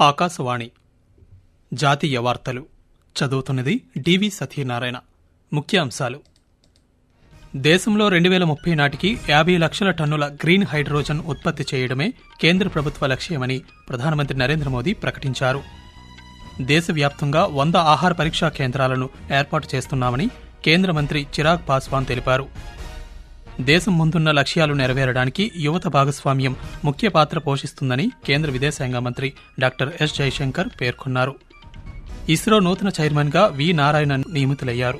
ఆకాశవాణి. జాతీయ వార్తలు. చదువుతున్నది డివి సత్యనారాయణ. ముఖ్యాంశాలు. దేశంలో రెండు వేల ముప్పై నాటికి యాభై లక్షల టన్నుల గ్రీన్ హైడ్రోజన్ ఉత్పత్తి చేయడమే కేంద్ర ప్రభుత్వ లక్ష్యమని ప్రధానమంత్రి నరేంద్ర మోదీ ప్రకటించారు. దేశవ్యాప్తంగా వంద ఆహార పరీక్షా కేంద్రాలను ఏర్పాటు చేస్తున్నామని కేంద్ర మంత్రి చిరాగ్ పాస్వాన్ తెలిపారు. దేశం ముందున్న లక్ష్యాలు నెరవేరడానికి యువత భాగస్వామ్యం ముఖ్య పాత్ర పోషిస్తుందని కేంద్ర విదేశాంగ మంత్రి డాక్టర్ ఎస్ జైశంకర్ పేర్కొన్నారు. ఇస్రో నూతన చైర్మన్గా వి నారాయణన్ నియమితులయ్యారు.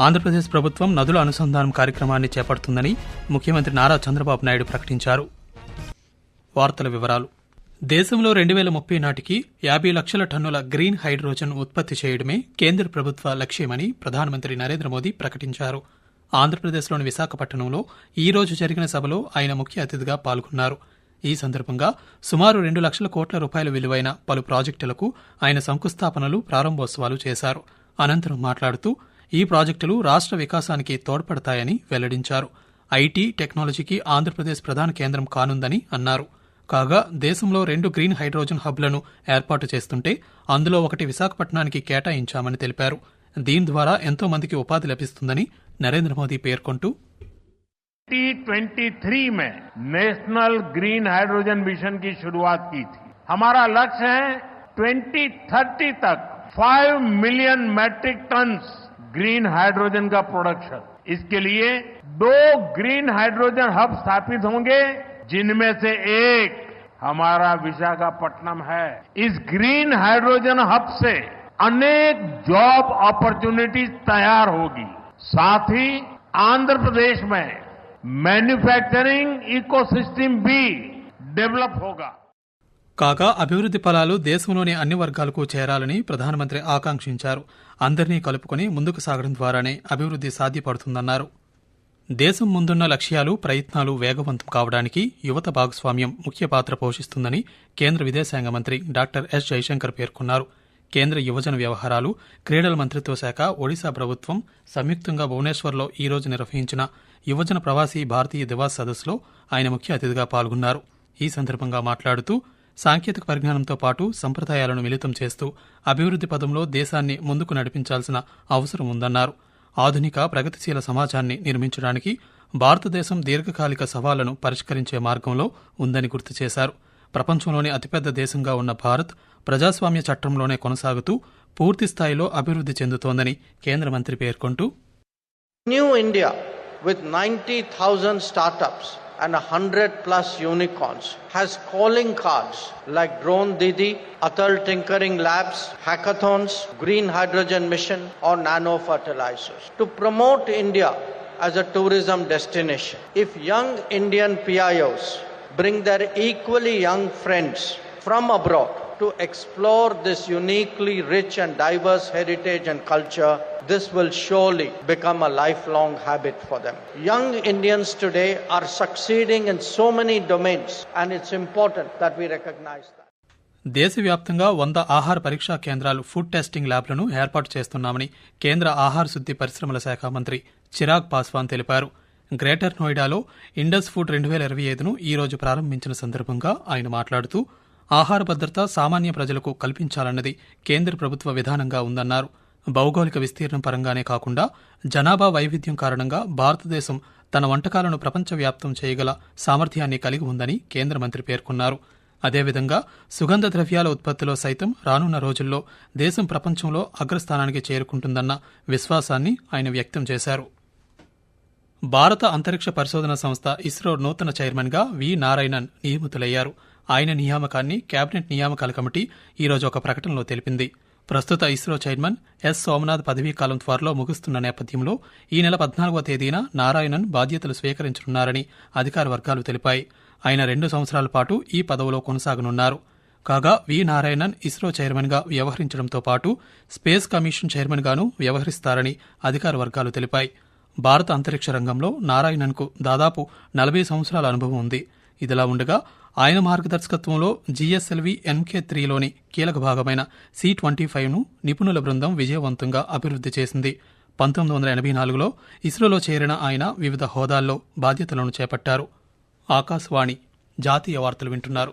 ఆంధ్రప్రదేశ్ ప్రభుత్వం నదుల అనుసంధానం కార్యక్రమాన్ని చేపడుతుందని ముఖ్యమంత్రి నారా చంద్రబాబు నాయుడు ప్రకటించారు. వార్తల వివరాలు. దేశంలో రెండు వేల ముప్పై నాటికి యాభై లక్షల టన్నుల గ్రీన్ హైడ్రోజన్ ఉత్పత్తి చేయడమే కేంద్ర ప్రభుత్వ లక్ష్యమని ప్రధానమంత్రి నరేంద్ర మోదీ ప్రకటించారు. ఆంధ్రప్రదేశ్లోని విశాఖపట్నంలో ఈ రోజు జరిగిన సభలో ఆయన ముఖ్య అతిథిగా పాల్గొన్నారు. ఈ సందర్భంగా సుమారు రెండు లక్షల కోట్ల రూపాయల విలువైన పలు ప్రాజెక్టులకు ఆయన శంకుస్థాపనలు ప్రారంభోత్సవాలు చేశారు. అనంతరం మాట్లాడుతూ ఈ ప్రాజెక్టులు రాష్ట్ర వికాసానికి తోడ్పడతాయని వెల్లడించారు. ఐటీ టెక్నాలజీకి ఆంధ్రప్రదేశ్ ప్రధాన కేంద్రం కానుందని అన్నారు. కాగా దేశంలో రెండు గ్రీన్ హైడ్రోజన్ హబ్లను ఏర్పాటు చేస్తుంటే అందులో ఒకటి విశాఖపట్నానికి కేటాయించామని తెలిపారు. దీని ద్వారా ఎంతో మందికి ఉపాధి లభిస్తుందని నరేంద్ర మోదీ పేర్కొంటూ 2023 में नेशनल ग्रीन हाइड्रोजन मिशन की शुरुआत की थी हमारा लक्ष्य है 2030 तक 5 million metric tons green hydrogen का प्रोडक्शन इसके लिए दो ग्रीन हाइड्रोजन हब स्थापित होंगे जिनमें से एक हमारा विशाखापट्टनम है इस ग्रीन हाइड्रोजन हब से अनेक जॉब अपॉर्चुनिटीज तैयार होगी साथ ही आंध्र प्रदेश में मैन्युफैक्चरिंग इकोसिस्टम भी डेवलप होगा కాగా అభివృద్ది ఫలాలు దేశంలోని అన్ని వర్గాలకు చేరాలని ప్రధానమంత్రి ఆకాంక్షించారు అందరినీ కలుపుకొని ముందుకు సాగడం ద్వారానే అభివృద్ది సాధ్యపడుతుందన్నారు దేశం ముందున్న లక్ష్యాలు ప్రయత్నాలు వేగవంతం కావడానికి యువత భాగస్వామ్యం ముఖ్య పాత్ర పోషిస్తుందని కేంద్ర విదేశాంగ మంత్రి డాక్టర్ ఎస్ జైశంకర్ పేర్కొన్నారు కేంద్ర యువజన వ్యవహారాలు క్రీడల మంత్రిత్వ శాఖ ఒడిశా ప్రభుత్వం సంయుక్తంగా భువనేశ్వర్లో ఈ రోజు నిర్వహించిన యువజన ప్రవాసీ భారతీయ దివాస్ సదస్సులో ఆయన ముఖ్య అతిథిగా పాల్గొన్నారు. ఈ సందర్భంగా మాట్లాడుతూ సాంకేతిక పరిజ్ఞానంతో పాటు సంప్రదాయాలను మిళితం చేస్తూ అభివృద్ది పదంలో దేశాన్ని ముందుకు నడిపించాల్సిన అవసరం ఉందన్నారు. ఆధునిక ప్రగతిశీల సమాజాన్ని నిర్మించడానికి భారతదేశం దీర్ఘకాలిక సవాళ్ళను పరిష్కరించే మార్గంలో ఉందని గుర్తు చేశారు. ప్రపంచంలోనే అతిపెద్ద దేశంగా ఉన్న భారత్ ప్రజాస్వామ్య చట్టంలోనే కొనసాగుతూ పూర్తి స్థాయిలో అభివృద్ధి చెందుతోందని కేంద్ర మంత్రి పేర్కొంటూ new India with ninety thousand startups and hundred plus unicorns has calling cards like drone didi Atal tinkering labs hackathons green hydrogen mission are nano fertilizers to promote India as a tourism destination if young Indian PIOs bring their equally young friends from abroad to explore this uniquely rich and diverse heritage and culture, this will surely become a lifelong habit for them. Young Indians today are succeeding in so many domains, and it's important that we recognize that. దేశవ్యాప్తంగా వంద ఆహార పరీక్షా కేంద్రాలు food testing ల్యాబ్లను ఏర్పాటు చేస్తున్నామని కేంద్ర ఆహార శుద్ది పరిశ్రమల శాఖ మంత్రి చిరాగ్ పాస్వాన్ తెలిపారు గ్రేటర్ నోయిడాలో ఇండస్ ఫుడ్ రెండు వేల ఇరవై ఐదును ఈ రోజు ప్రారంభించిన సందర్భంగా ఆయన మాట్లాడుతూ ఆహార భద్రత సామాన్య ప్రజలకు కల్పించాలన్నది కేంద్ర ప్రభుత్వ విధానంగా ఉందన్నారు. భౌగోళిక విస్తీర్ణం పరంగానే కాకుండా జనాభా వైవిధ్యం కారణంగా భారతదేశం తన వంటకాలను ప్రపంచవ్యాప్తం చేయగల సామర్థ్యాన్ని కలిగి ఉందని కేంద్ర మంత్రి పేర్కొన్నారు. అదేవిధంగా సుగంధ ద్రవ్యాల ఉత్పత్తిలో సైతం రానున్న రోజుల్లో దేశం ప్రపంచంలో అగ్రస్థానానికి చేరుకుంటుందన్న విశ్వాసాన్ని ఆయన వ్యక్తం చేశారు. భారత అంతరిక్ష పరిశోధన సంస్థ ఇస్రో నూతన చైర్మన్గా వి నారాయణన్ నియమితులయ్యారు. ఆయన నియామకాన్ని కేబినెట్ నియామకాల కమిటీ ఈరోజు ఒక ప్రకటనలో తెలిపింది. ప్రస్తుత ఇస్రో చైర్మన్ ఎస్. సోమనాథ్ పదవీకాలం త్వరలో ముగుస్తున్న నేపథ్యంలో ఈ నెల పద్నాలుగవ తేదీన నారాయణన్ బాధ్యతలు స్వీకరించనున్నారని అధికార వర్గాలు తెలిపాయి. ఆయన రెండు సంవత్సరాల పాటు ఈ పదవిలో కొనసాగనున్నారు. కాగా వి నారాయణన్ ఇస్రో చైర్మన్గా వ్యవహరించడంతో పాటు స్పేస్ కమిషన్ చైర్మన్గాను వ్యవహరిస్తారని అధికార వర్గాలు తెలిపాయి. భారత అంతరిక్ష రంగంలో నారాయణన్కు దాదాపు నలభై సంవత్సరాల అనుభవం ఉంది. ఇదిలా ఉండగా ఆయన మార్గదర్శకత్వంలో జీఎస్ఎల్వి ఎన్కే త్రీలోని కీలక భాగమైన సి ట్వంటీ ఫైవ్ను నిపుణుల బృందం విజయవంతంగా అభివృద్ధి చేసింది. పంతొమ్మిది వందల ఎనభై నాలుగులో ఇస్రోలో చేరిన ఆయన వివిధ హోదాల్లో బాధ్యతలను చేపట్టారు. ఆకాశవాణి జాతీయ వార్తలు వింటున్నారు.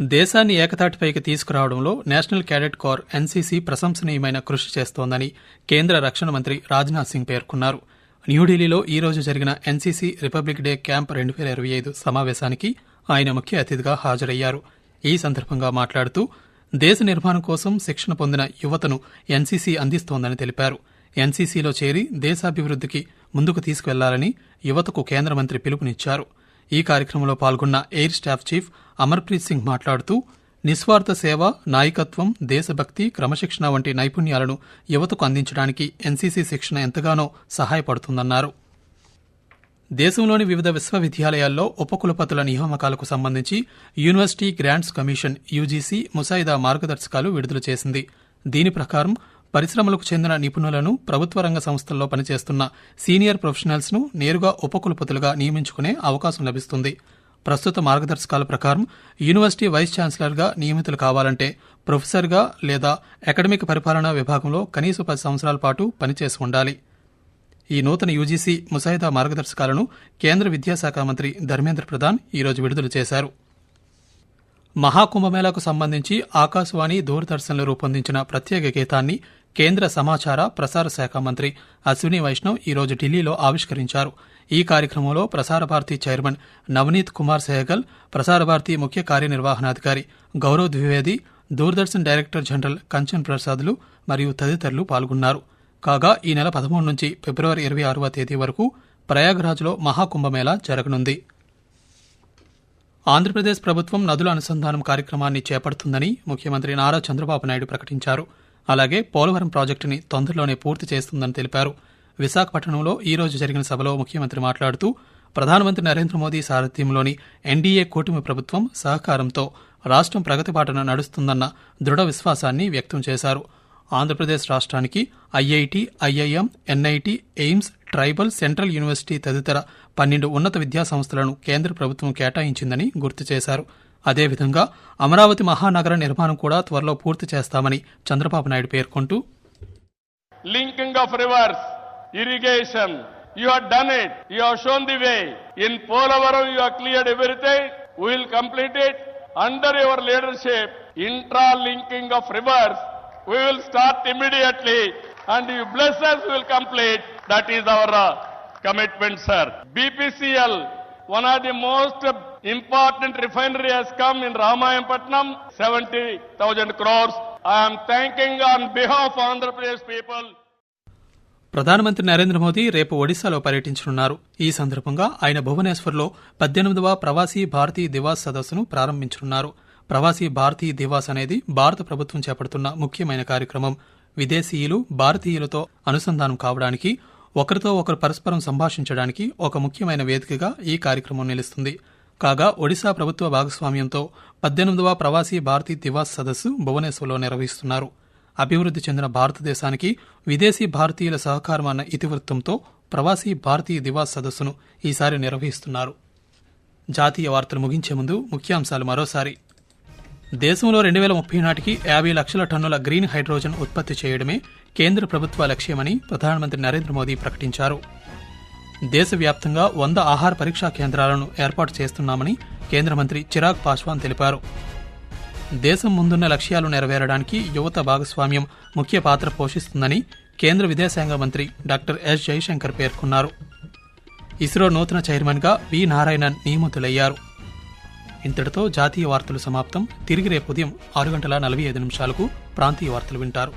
దేశాన్ని ఏకతాటిపైకి తీసుకురావడంలో నేషనల్ క్యాడెట్ కోర్ ఎన్సీసీ ప్రశంసనీయమైన కృషి చేస్తోందని కేంద్ర రక్షణ మంత్రి రాజ్నాథ్ సింగ్ పేర్కొన్నారు. న్యూఢిల్లీలో ఈ రోజు జరిగిన ఎన్సీసీ రిపబ్లిక్ డే క్యాంప్ రెండు వేల ఇరవై ఐదు సమావేశానికి ఆయన ముఖ్య అతిథిగా హాజరయ్యారు. ఈ సందర్భంగా మాట్లాడుతూ దేశ నిర్మాణం కోసం శిక్షణ పొందిన యువతను ఎన్సీసీ అందిస్తోందని తెలిపారు. ఎన్సీసీలో చేరి దేశాభివృద్ధికి ముందుకు తీసుకువెళ్ళాలని యువతకు కేంద్ర మంత్రి పిలుపునిచ్చారు. ఈ కార్యక్రమంలో పాల్గొన్న air staff chief Amarpreet Singh మాట్లాడుతూ నిస్వార్థ సేవ నాయకత్వం దేశభక్తి క్రమశిక్షణ వంటి నైపుణ్యాలను యువతకు అందించడానికి ఎన్సీసీ శిక్షణ ఎంతగానో సహాయపడుతుందన్నారు. దేశంలోని వివిధ విశ్వవిద్యాలయాల్లో ఉపకులపతుల నియామకాలకు సంబంధించి యూనివర్సిటీ గ్రాంట్స్ కమిషన్ యూజీసీ ముసాయిదా మార్గదర్శకాలు విడుదల చేసింది. దీని ప్రకారం పరిశ్రమలకు చెందిన నిపుణులను ప్రభుత్వ రంగ సంస్థల్లో పనిచేస్తున్న సీనియర్ ప్రొఫెషనల్స్ను నేరుగా ఉపకులపతులుగా నియమించుకునే అవకాశం లభిస్తుంది. ప్రస్తుత మార్గదర్శకాల ప్రకారం యూనివర్సిటీ వైస్ ఛాన్సలర్గా నియమితులు కావాలంటే ప్రొఫెసర్గా లేదా అకాడమిక్ పరిపాలనా విభాగంలో కనీస పది సంవత్సరాల పాటు పనిచేసి ఉండాలి. ఈ నూతన యూజీసీ ముసాయిదా మార్గదర్శకాలను కేంద్ర విద్యాశాఖ మంత్రి ధర్మేంద్ర ప్రధాన్ ఈరోజు విడుదల చేశారు. మహాకుంభమేళాకు సంబంధించి ఆకాశవాణి దూరదర్శన్లు రూపొందించిన ప్రత్యేక గీతాన్ని కేంద్ర సమాచార ప్రసార శాఖ మంత్రి అశ్విని వైష్ణవ్ ఈరోజు ఢిల్లీలో ఆవిష్కరించారు. ఈ కార్యక్రమంలో ప్రసార భారతి చైర్మన్ నవనీత్ కుమార్ సెహగల్ ప్రసార భారతి ముఖ్య కార్యనిర్వహణాధికారి గౌరవ్ ద్వివేది దూరదర్శన్ డైరెక్టర్ జనరల్ కంచన్ ప్రసాద్లు మరియు తదితరులు పాల్గొన్నారు. కాగా ఈ నెల పదమూడు నుంచి ఫిబ్రవరి ఇరవై ఆరవ తేదీ వరకు ప్రయాగ్రాజ్లో మహాకుంభమేళా జరగనుంది. ఆంధ్రప్రదేశ్ ప్రభుత్వం నదుల అనుసంధానం కార్యక్రమాన్ని చేపడుతుందని ముఖ్యమంత్రి నారా చంద్రబాబు నాయుడు ప్రకటించారు. అలాగే పోలవరం ప్రాజెక్టుని తొందరలోనే పూర్తి చేస్తుందని తెలిపారు. విశాఖపట్నంలో ఈ రోజు జరిగిన సభలో ముఖ్యమంత్రి మాట్లాడుతూ ప్రధానమంత్రి నరేంద్ర మోదీ సారథ్యంలోని ఎన్డీఏ కూటమి ప్రభుత్వం సహకారంతో రాష్ట్రం ప్రగతిపాటన నడుస్తుందన్న దృఢ విశ్వాసాన్ని వ్యక్తం చేశారు. ఆంధ్రప్రదేశ్ రాష్ట్రానికి IIT IIM NIT AIIMS tribal central university తదితర పన్నెండు ఉన్నత విద్యా సంస్థలను కేంద్ర ప్రభుత్వం కేటాయించిందని గుర్తు చేశారు. అదేవిధంగా అమరావతి మహానగర నిర్మాణం కూడా త్వరలో పూర్తి చేస్తామని చంద్రబాబు నాయుడు పేర్కొంటూ linking of rivers irrigation you have done it you have shown the way in Polavaram you have cleared everything we will complete it under your leadership intra linking of rivers we will start immediately and you bless us will complete that is our commitment sir BPCL one of the most important refinery has come in Ramayanapatnam 70,000 crores. I am thanking on behalf of Andhra Pradesh people. ప్రధానమంత్రి నరేంద్ర మోదీ రేపు ఒడిశాలో పర్యటించనున్నారు ఈ సందర్భంగా ఆయన భువనేశ్వర్లో పద్దెనిమిదవ ప్రవాసీ భారతీయ దివాస్ సదస్సును ప్రారంభించనున్నారు ప్రవాసీ భారతీయ దివాస్ అనేది భారత ప్రభుత్వం చేపడుతున్న ముఖ్యమైన కార్యక్రమం విదేశీయులు భారతీయులతో అనుసంధానం కావడానికి ఒకరితో ఒకరు పరస్పరం సంభాషించడానికి ఒక ముఖ్యమైన వేదికగా ఈ కార్యక్రమం నిలుస్తుంది. కాగా ఒడిశా ప్రభుత్వ భాగస్వామ్యంతో పద్దెనిమిదవ ప్రవాసీ భారతీయ దివాస్ సదస్సు భువనేశ్వర్లో నిర్వహిస్తున్నారు. అభివృద్ధి చెందిన భారతదేశానికి విదేశీ భారతీయుల సహకారం అన్న ఇతివృత్తంతో ప్రవాసీ భారతీయ దివాస్ సదస్సును ఈసారి నిర్వహిస్తున్నారు. జాతీయ వార్తలు ముగించే ముందు ముఖ్యాంశాలు మరోసారి. దేశంలో రెండు వేల ముప్పై నాటికి యాభై లక్షల టన్నుల గ్రీన్ హైడ్రోజన్ ఉత్పత్తి చేయడమే కేంద్ర ప్రభుత్వ లక్ష్యమని ప్రధానమంత్రి నరేంద్ర మోదీ ప్రకటించారు. దేశవ్యాప్తంగా వంద ఆహార పరీక్షా కేంద్రాలను ఏర్పాటు చేస్తున్నామని కేంద్ర మంత్రి చిరాగ్ పాస్వాన్ తెలిపారు. దేశం ముందున్న లక్ష్యాలు నెరవేరడానికి యువత భాగస్వామ్యం ముఖ్య పాత్ర పోషిస్తుందని కేంద్ర విదేశాంగ మంత్రి డాక్టర్ ఎస్ జైశంకర్ పేర్కొన్నారు. ఇస్రో నూతన చైర్మన్గా వి నారాయణన్ నియమితులయ్యారు. ఇంతటితో జాతీయ వార్తలు సమాప్తం. తిరిగి రేపు ఉదయం ఆరు గంటల నలభై ఐదు నిమిషాలకు ప్రాంతీయ వార్తలు వింటారు.